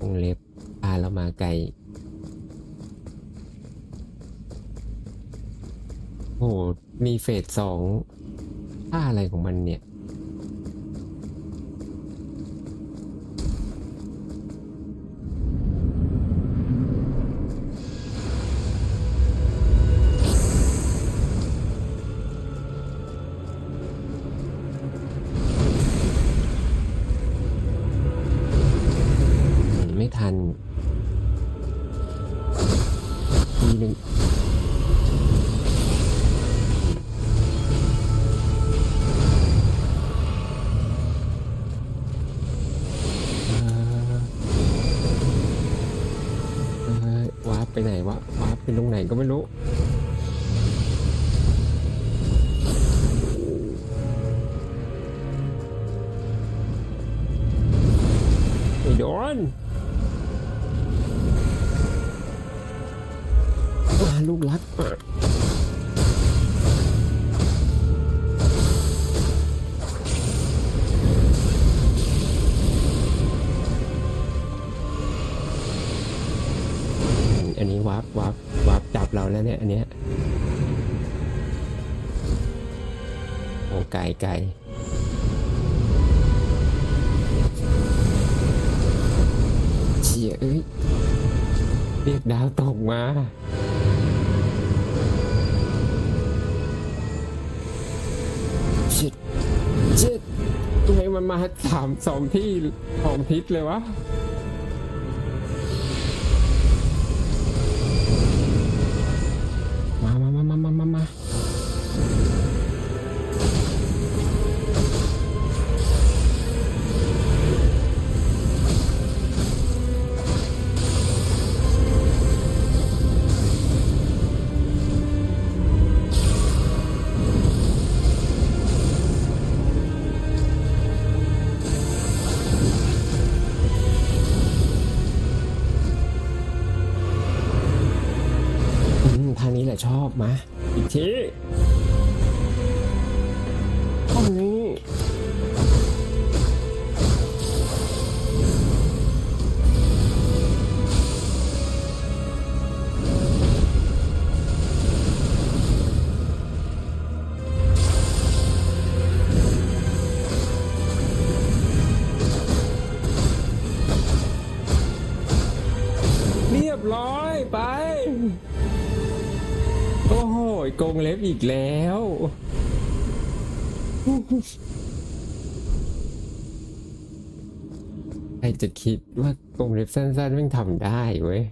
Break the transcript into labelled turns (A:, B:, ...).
A: วงเล็บพาเรามาไกลโอ้โหมีเฟสสองท่าอะไรของมันเนี่ย ทันทีหนึ่งเอ่อเอ่อวาร์ปไปไหนวะวาร์ปไปตรงไหนก็ไม่รู้ไม่โดนอ่า ลูกรักอันนี้วับวับวับจับเราแล้วเนี่ยอันเนี้ยโอ้ไกลไกลเชี่ยเอ้ยเรียกดาวตกมา มันมาสามสองที่สองทิศเลยวะ มทางนี้แหละชอบมาอีกทีห้องนี้เรียบร้อยไป โอ้โกงเล็บอีกแล้ว ใครจะคิดว่ากงเล็บสั้นๆแม่งทำได้เว้ย